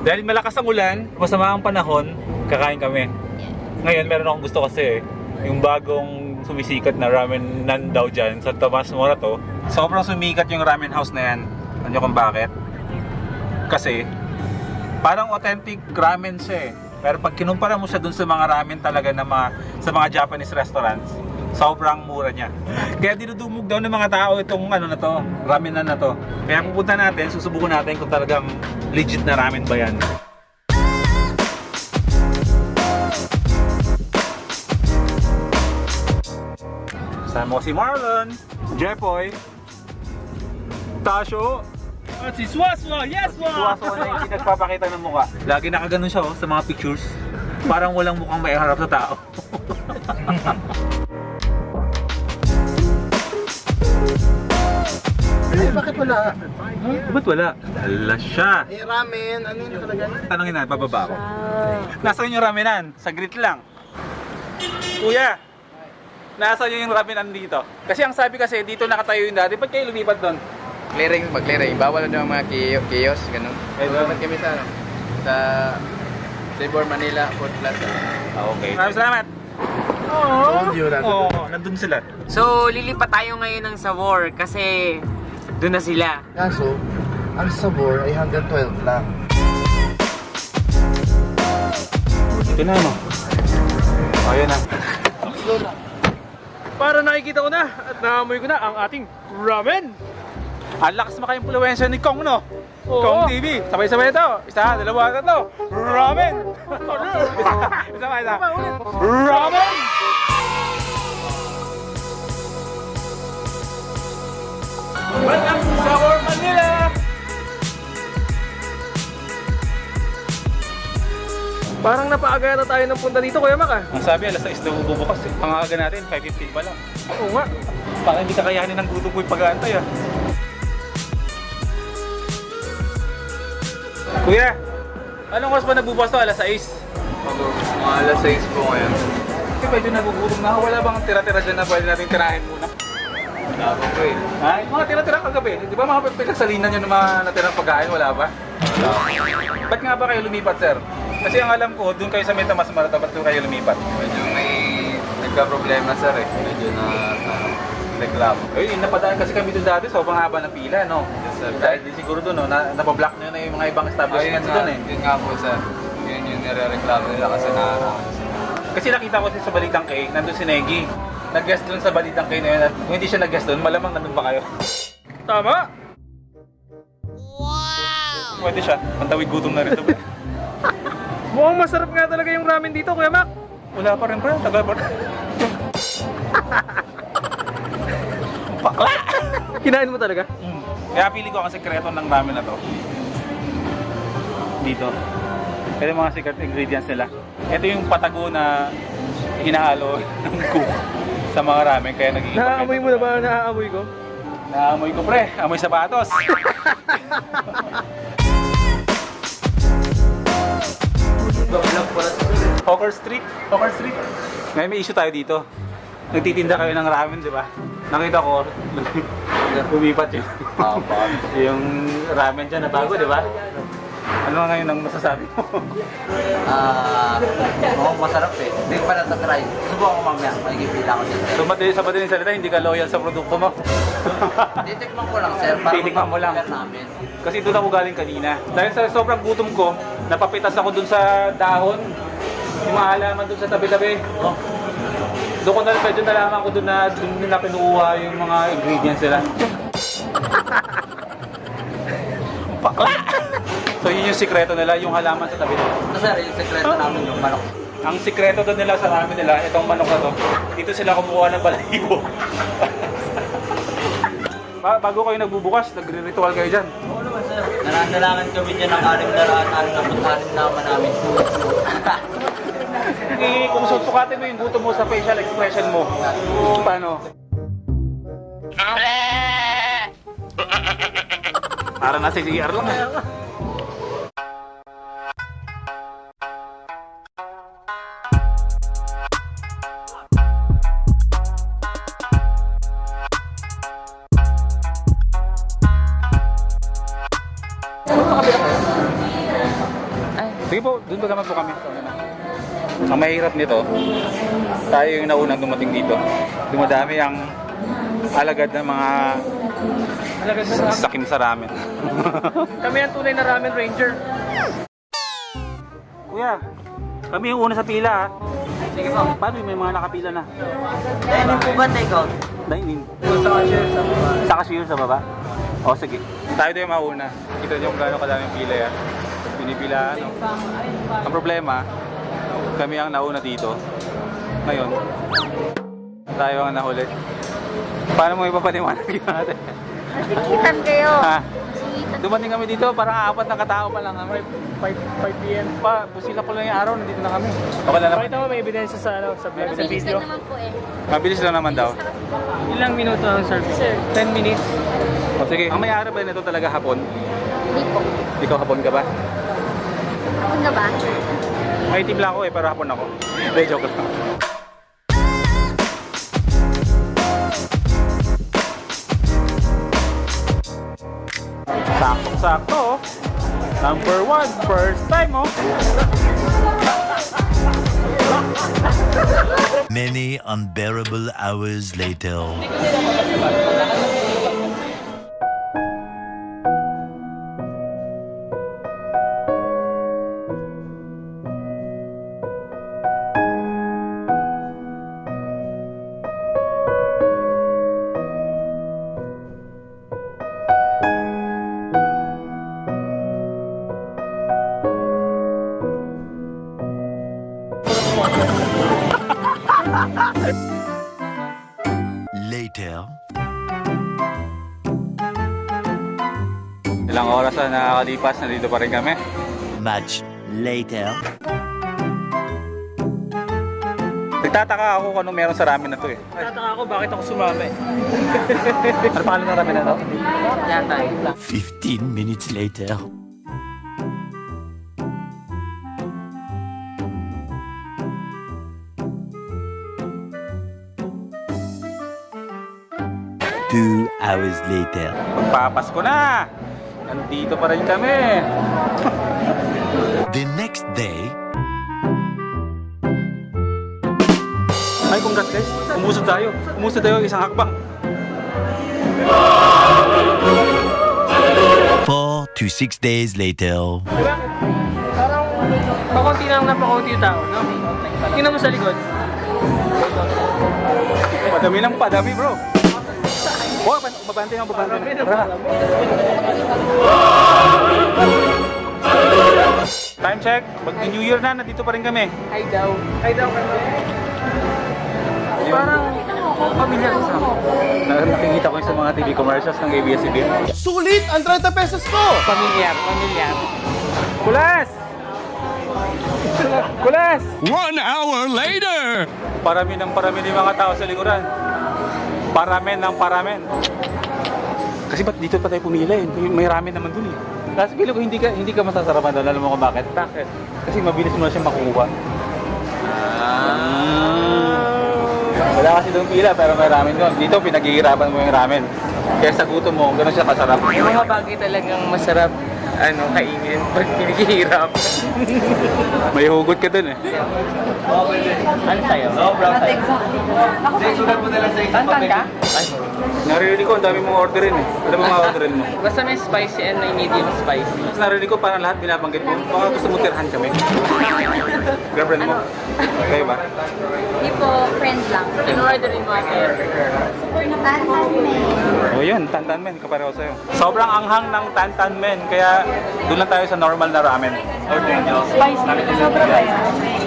Dahil malakas ang ulan, masama ang panahon, kakain kami. Ngayon, meron akong gusto kasi eh. Yung bagong sumisikat na ramen nan daw dyan sa Tomas Morato. Sobrang sumikat yung ramen house na yan. Niyo kung bakit? Kasi, parang authentic ramen siya eh. Pero pag kinumpara mo siya dun sa mga ramen talaga na mga, sa mga Japanese restaurants, sobrang mura niya. Kaya dinudumog daw ng mga tao itong ano na to, ramen na na to. Kaya pupunta natin, susubukan natin kung talagang legit na ramen ba yan. Kasama ko si Marlon, Jepoy, Tasho, At si Swaswa, yes Suwaso na yung hindi nagpapakita ng mukha. Lagi nakaganon siya oh, sa mga pictures. Parang walang mukhang may harap sa tao. Eh, bakit wala? Ba't wala? Wala siya. Eh, ramen, ano yung talaga? Tanongin na, bababa ako. Nasaan yung ramenan? Saglit lang. Kuya, nasaan yung ramenan dito? Kasi ang sabi kasi, dito nakatayo yung dati. Ba't kayo lumipat doon? Clearing, mag-clearing. Bawal na yung mga kiosk, ganun. Ay, Lumipat kami sa, ano, sa Sibor, Manila, Food Plaza. Ah, okay. Maraming salamat. Oo, oh, nandun sila. So, lilipat tayo ngayon ng Savor kasi doon na sila. Kaso, ang sabor ay hanggang 12 lang. Ito na, no? Oh, yun na. Para nakikita ko na at naamoy ko na ang ating ramen. Ang lakas maka-impluensya ni Kong, no? Oo. Kong TV. Sabay-sabay ito. Isa, dalawa, tatlo. Ramen! isa, isa pa, isa. Ramen! Parang napaaga na tayo ng punta dito, Kuya Mac ah. Ang sabi, alas 6 daw bubukas eh. Ang aga natin, 5.15 pa lang. Oo nga. Parang hindi kakayanin ng gutom ko yung pag-aantay ah. Kuya, anong oras ba nagbubukas to? Alas 6? Mga alas 6 po ngayon. Kasi medyo nagugutom na ako. Wala bang tira-tira dyan na pwede natin tirahin muna? Wala po po eh. Ha? Yung mga tira-tira kagabi. Di ba mga pinagsalinan nyo ng mga natirang pagkain? Wala ba? Ba't nga ba kayo lumipat, sir? Kasi ang alam ko, doon kayo sa Meta Mas Marata, ba't doon kayo lumipat? Medyo may nagka-problema sir eh. Medyo na ano, reklamo. Eh, napadaan kasi kami doon dati, sobrang haba ng pila, no? Yes, sir. Dahil din siguro doon, no, na, napablock nyo na yung mga ibang establishments doon eh. yun nga po sir. Yun yung nire-reklamo nila kasi naarawan sila. Kasi nakita ko din sa Balitang K, nandun si Negi. Nag-guest doon sa Balitang K na yun. At kung hindi siya nag-guest doon, malamang nandun pa kayo. Tama. Pwede siya. Pantawid gutom na rin ito. Mukhang masarap nga talaga yung ramen dito, Kuya Mac. Wala pa rin, pre. Tagal pa rin. Bakla! Kinain mo talaga? Mm. Kaya pili ko ang sekreto ng ramen na to. Dito. Ito yung mga secret ingredients nila. Ito yung patago na hinahalo ng cook sa mga ramen. Kaya nagiging Naaamoy mo na ba? Naaamoy ko? Naamoy ko pre. Amoy sapatos. Hawker Street. Hawker Street. Ngayon may issue tayo dito. Nagtitinda kayo ng ramen, di ba? Nakita ko, lumipat yun. yung ramen dyan na bago, di ba? Ano nga ngayon ang masasabi mo? Ah, mukhang masarap eh. Hindi ko pa natatry. Subukan ko mamaya. Magigipila ko dyan. so, madali, sa madaling salita, hindi ka loyal sa produkto mo. Titikman ko lang, sir. Para Titikman mo lang. mag-compare namin. Kasi doon ako galing kanina. Dahil sa sobrang gutom ko, napapitas ako doon sa dahon. Yung mga halaman doon sa tabi-tabi. Oh. Doon ko na medyo nalaman ko doon na doon nila kinukuha yung mga ingredients nila. Bakla! So yun yung sikreto nila, yung halaman sa tabi nila. Ito sir, yung sekreto namin yung manok. Ang sikreto doon nila sa ramen nila, itong manok na to, dito sila kumukuha ng balahibo. ba bago kayo nagbubukas, nagre-ritual kayo dyan. Oo naman sir. Nananalangan kami dyan ng anim na raan, anim na putanim naman namin. Eh, kung susukatin mo yung gutom mo sa facial expression mo, paano? Para nasa CR lang. eh. Sige po, doon naman po kami? Ang mahirap nito, tayo yung naunang dumating dito. Dumadami ang alagad ng mga Talaga sa sakim sa ramen. Kami ang tunay na ramen ranger. Kuya, kami yung una sa pila ha. Sige po. Paano yung may mga nakapila na? Dahil po ba take out? Dining. Sa cashier sa baba. Sa cashier sa baba? O sige. Tayo doon yung mauna. Kita niyo kung gaano kadaming pila yan. Pinipila ano. Ang problema, kami ang nauna dito. Ngayon, tayo ang nahuli. Paano mo ipapaliwanag yun natin? Sikitan kayo. Ha? Dumating kami dito, parang apat na katao pa lang kami. 5, 5 p.m. Pa, busila ko lang yung araw, nandito na kami. Okay na naman. Pakita mo may ebidensya sa, ano, sa, vlog, sa Mabilis video. lang naman po eh. Mabilis lang naman daw. Ilang minuto ang service? 10 minutes. O sige, ang may-ari ba nito talaga hapon? Hindi po. Ikaw hapon ka ba? Ako na ba? May lang ako eh, pero hapon ako. Hindi, joke lang. Sakto-sakto. Number one, first time oh. Many unbearable hours later. Later. Ilang oras na nakakalipas, nandito pa rin kami. Much later. Nagtataka ako kung ano meron sa ramen na to eh. Tataka ako bakit ako sumama eh. Ano pangalan ng ramen na to? Yata eh. 15 minutes later. Hours later. Magpapasko na! Nandito pa rin kami. The next day, Ay, congrats guys. Umusod tayo. Umusod tayo isang hakbang. four to six days later. Diba? Parang pakunti lang na pakunti yung tao, no? Tingnan mo sa likod. Padami ng padami bro. Oh, babante ng babante. Tara. Time check. Pag New Year na, nandito pa rin kami. Ay daw. Ay daw ka Parang pamilyar sa. Na- Nakikita ko yung sa mga TV commercials ng ABS-CBN. Sulit ang 30 pesos ko! Pamilyar, pamilyar. Kulas! Kulas! One hour later! Parami ng parami ng mga tao sa likuran. Paramen ng paramen. Kasi ba't dito pa tayo pumila eh? May, may ramen naman dun eh. Kasi pili ko hindi ka hindi ka masasarapan doon. Alam mo kung bakit? Bakit? Kasi mabilis mo na siyang makukuha. Ah. Wala kasi doon pila pero may ramen doon. Dito pinaghihirapan mo yung ramen. Kaya sa gutom mo, gano'n siya kasarap. Yung mga bagay talagang masarap ano, kainin pag pinaghihirap. May hugot ka doon eh. ano sa'yo? Sobrang sa'yo. Sulat mo na lang sa isang Tantan ka? Narinig ko, ang dami mong orderin eh. Ano mo mga orderin mo? Basta may spicy and may medium spicy. Tapos narinig ko parang lahat binabanggit mo. Baka gusto mo tirhan kami. Girlfriend mo? Kayo ba? Hindi po, friends lang. In-orderin mo. Tantan men. O yun, Tantan Men, kapareho sa'yo. Sobrang anghang ng Tantan Men, kaya doon lang tayo sa normal na ramen. Order nyo. Spicy. Sobra ba yan?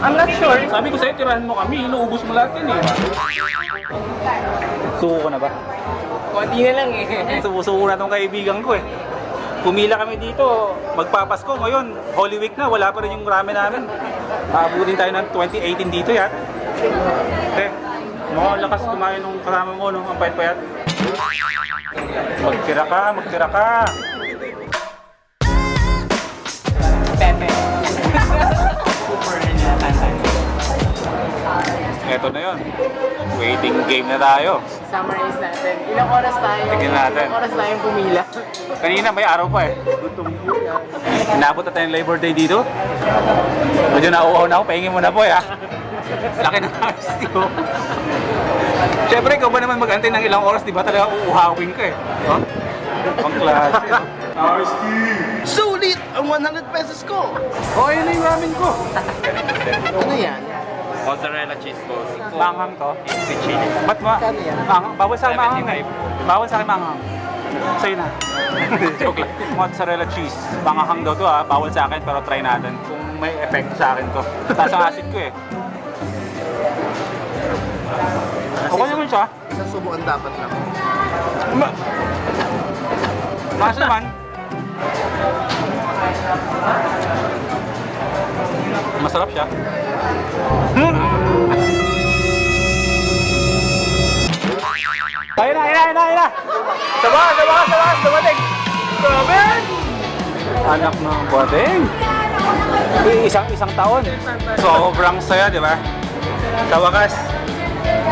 I'm not sure. Sabi ko sa'yo, tirahan mo kami, inuubos mo lahat yun eh. Suko ko na ba? Konti na lang eh. Susuko na tong kaibigan ko eh. Pumila kami dito, magpapasko ngayon, Holy Week na, wala pa rin yung ramen namin. Aabutin tayo ng 2018 dito yan. Okay. Mukhang lakas kumain nung kasama mo, no? Ang payat-payat. Magtira ka, magtira ka. Pepe. Eto na yon. Waiting game na tayo. Summarize natin. Ilang oras tayo? Tignan natin. Ilang oras tayong pumila? Kanina may araw pa eh. Inabot na tayong Labor Day dito. Medyo nauuhaw na ako, pahingin mo na po ha. Laki ng house ko. Siyempre, ikaw ba naman mag-antay ng ilang oras, di ba talaga uuhawin ka eh. Huh? Pang klase. no? Sulit ang 100 pesos ko. Oh, ayun na yung ramen ko. Ano yan? Mozzarella cheese balls. Manghang to. Chili. Ba't ma? Manghang? Bawal sa akin manghang eh. Bawal sa akin manghang. Sa'yo na. Joke lang. Mozzarella cheese. Manghang daw to ha. Bawal sa akin pero try natin. Kung may epekto sa akin to. Taas ang acid ko eh. Okay naman siya. Isang subuan dapat lang. Ma Mas naman. Masarap siya. Ayun na, ayun na, ayun na, ayun na. Sabahan, sabahan, sabahan, dumating. Grabe! Anak ng bading. Isang isang taon. Sobrang saya, di ba? Sa wakas,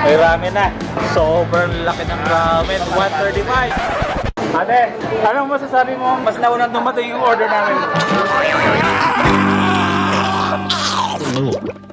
may ramen na. Sobrang laki ng ramen. 135. Ate, anong masasabi mo? Mas naunang dumating yung order namin. 아이고